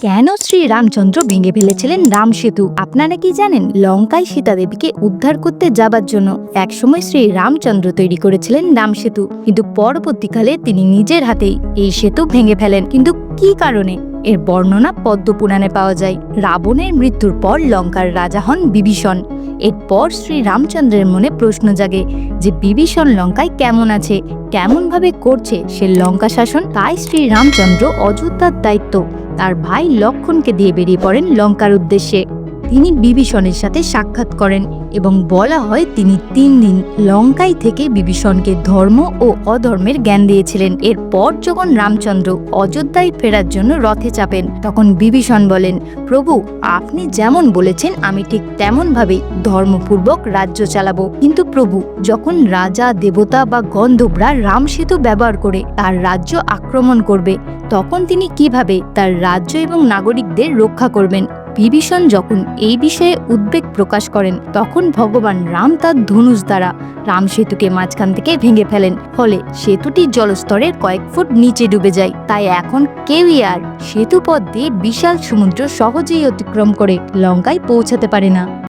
কেন শ্রী রামচন্দ্র ভেঙে ফেলেছিলেন রাম সেতু? আপনারা কি জানেন? লঙ্কায় সীতা দেবীকে উদ্ধার করতে যাবার জন্য একসময় শ্রী রামচন্দ্র তৈরি করেছিলেন রাম সেতু। কিন্তু পরবর্তীকালে তিনি নিজের হাতেই এই সেতু ভেঙে ফেলেন। কিন্তু কি কারণে? এর বর্ণনা পদ্মপুরাণে পাওয়া যায়। রাবণের মৃত্যুর পর লঙ্কার রাজা হন বিভীষণ। এরপর শ্রী রামচন্দ্রের মনে প্রশ্ন জাগে যে বিভীষণ লঙ্কায় কেমন আছে? কেমনভাবে করছে সে লঙ্কা শাসন? তাই শ্রী রামচন্দ্র অযোধ্যার দায়িত্ব তার ভাই লক্ষণকে দিয়ে বেরিয়ে পড়েন লঙ্কার উদ্দেশ্যে। তিনি বিভীষণের সাথে সাক্ষাৎ করেন এবং বলা হয় তিনি তিন দিন লঙ্কায় থেকে বিভীষণকে ধর্ম ও অধর্মের জ্ঞান দিয়েছিলেন। এরপর যখন রামচন্দ্র অযোধ্যায় ফেরার জন্য রথে চাপেন, তখন বিভীষণ বলেন, প্রভু, আপনি যেমন বলেছেন, আমি ঠিক তেমনভাবেই ধর্মপূর্বক রাজ্য চালাবো। কিন্তু প্রভু, যখন রাজা, দেবতা বা গন্ধবরা রাম সেতু ব্যবহার করে তার রাজ্য আক্রমণ করবে, তখন তিনি কীভাবে তার রাজ্য এবং নাগরিকদের রক্ষা করবেন? বিভীষণ যখন এই বিষয়ে উদ্বেগ প্রকাশ করেন, তখন ভগবান রাম তার ধনুষ দ্বারা রাম সেতুকে মাঝখান থেকে ভেঙে ফেলেন। ফলে সেতুটি জলস্তরের কয়েক ফুট নিচে ডুবে যায়। তাই এখন কেউই আর সেতু পথ দিয়ে বিশাল সমুদ্র সহজেই অতিক্রম করে লঙ্কায় পৌঁছাতে পারে না।